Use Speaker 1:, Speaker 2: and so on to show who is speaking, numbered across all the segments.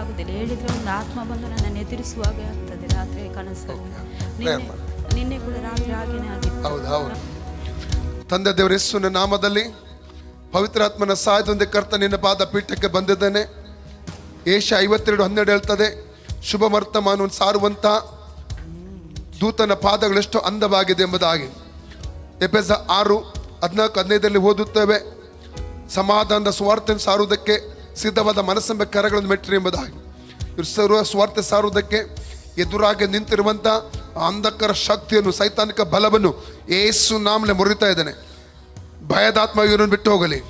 Speaker 1: ಆಗುದಿಲ್ಲ. ಹೇಳಿದ್ರೆ ಒಂದು ಆತ್ಮ ಬಂದು ನನ್ನನ್ನು ಎದುರಿಸುವಾಗ ಆಗ್ತದೆ ರಾತ್ರಿ ಕನಸಲ್ಲಿ ನಿನ್ನೆ ನಿನ್ನೆ ಕೂಡ ರಾತ್ರಿ ಹಾಗೇನೆ ಆಗಿತ್ತು.
Speaker 2: ಹೌದು ಹೌದು. ತಂದೆ ದೇವರ ಯೇಸುವಿನ ನಾಮದಲ್ಲಿ ಪವಿತ್ರಾತ್ಮನ ಸಹಾಯದಿಂದ ಕರ್ತ ನಿನ್ನ ಪಾದ ಪೀಠಕ್ಕೆ ಬಂದಿದ್ದೇನೆ. ಏಷ ಐವತ್ತೆರಡು ಹನ್ನೆರಡು ಹೇಳ್ತದೆ ಶುಭ ವರ್ತಮಾನವನ್ನು ಸಾರುವಂತ ದೂತನ ಪಾದಗಳೆಷ್ಟು ಅಂದವಾಗಿದೆ ಎಂಬುದಾಗಿ. ಎಪೆಸ ಆರು ಹದಿನಾಲ್ಕು ಹದಿನೈದರಲ್ಲಿ ಓದುತ್ತೇವೆ ಸಮಾಧಾನದ ಸ್ವಾರ್ಥವನ್ನು ಸಾರುವುದಕ್ಕೆ ಸಿದ್ಧವಾದ ಮನಸ್ಸೆಂಬ ಕರಗಳನ್ನು ಮೆಟ್ಟಿರಿ ಎಂಬುದಾಗಿ. ಸರ್ವ ಸ್ವಾರ್ಥ ಸಾರುವುದಕ್ಕೆ ಎದುರಾಗಿ ನಿಂತಿರುವಂತ ಆ ಅಂಧಕರ ಶಕ್ತಿಯನ್ನು, ಸೈತಾನಿಕ ಬಲವನ್ನು ಏಸು ನಾಮಲೆ ಮುರಿತಾ ಇದ್ದಾನೆ. ಭಯದಾತ್ಮ ಇವರನ್ನು ಬಿಟ್ಟು ಹೋಗಲಿ.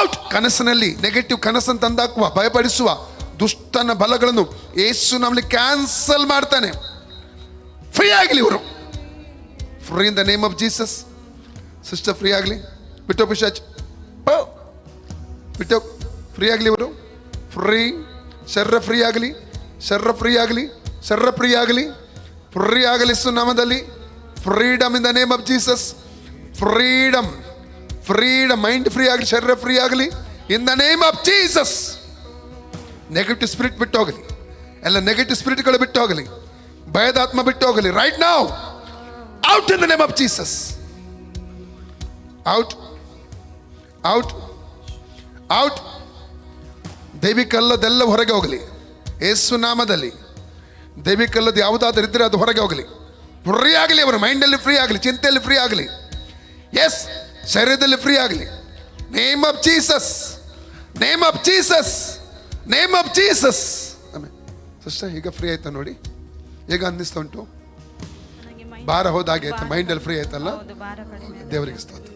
Speaker 2: ಔಟ್! ಕನಸಿನಲ್ಲಿ ನೆಗೆಟಿವ್ ಕನಸನ್ನು ತಂದಾಕುವ, ಭಯಪಡಿಸುವ ದುಷ್ಟನ ಬಲಗಳನ್ನು ಏಸು ನಾಮಲಿ ಕ್ಯಾನ್ಸಲ್ ಮಾಡ್ತಾನೆ. ಫ್ರೀ ಆಗಲಿ ಇವರು. Free in the name of Jesus sister free ಆಗಲಿ. ಬಿಟ್ಟು ಪಿಶಾಚ್. ಬಿಟ್ಟು ಫ್ರೀ ಆಗಲಿ ಇವರು. ಫ್ರೀ ಶರ್ರ ಫ್ರೀ ಆಗಲಿ ಶರ್ರ ಫ್ರೀ ಆಗಲಿ ಶರ್ರ ಫ್ರೀ ಆಗಲಿ ಫ್ರೀ ಆಗಲಿ ಸುನಾಮದಲ್ಲಿ freedom in the name of Jesus. Freedom freedom mind free ಆಗಲಿ ಶರೀರ ಫ್ರೀ ಆಗಲಿ in the name of Jesus. Negative spirit ಬಿಟ್ಟು ಹೋಗಲಿ ಎಲ್ಲ ನೆಗೆಟಿವ್ ಸ್ಪಿರಿಟ್ಗಳು ಬಿಟ್ಟು ಹೋಗಲಿ ಭಯದಾತ್ಮ ಬಿಟ್ಟು ಹೋಗಲಿ ರೈಟ್ ನಾವು out in the name of Jesus. Out out out ದೈವಿಕಲ್ಲದೆಲ್ಲ ಹೊರಗೆ ಹೋಗಲಿ. ಯೇಸು ನಾಮದಲ್ಲಿ ದೈವಿಕಲ್ಲದ ಯಾವುದಾದ್ರೂ ಇದ್ದರೆ ಅದು ಹೊರಗೆ ಹೋಗಲಿ. ಫ್ರೀ ಆಗಲಿ ಅವರು ಮೈಂಡಲ್ಲಿ ಫ್ರೀ ಆಗಲಿ ಚಿಂತೆಯಲ್ಲಿ ಫ್ರೀ ಆಗಲಿ. ಎಸ್ ಶರೀರದಲ್ಲಿ ಫ್ರೀ ಆಗಲಿ. Name of Jesus name of Jesus name of Jesus ಆಮೇಲೆ ಸಿಸ್ಟರ್ ಈಗ ಫ್ರೀ ಆಯ್ತಾ ನೋಡಿ? ಈಗ ಅನ್ನಿಸ್ತಾ ಉಂಟು? ಭಾರ ಹೋದಾಗೆ ಆಯ್ತಾ? ಮೈಂಡಲ್ಲಿ ಫ್ರೀ ಆಯ್ತಲ್ಲ? ದೇವರಿಗೆ ಸ್ತೋತ್ರ.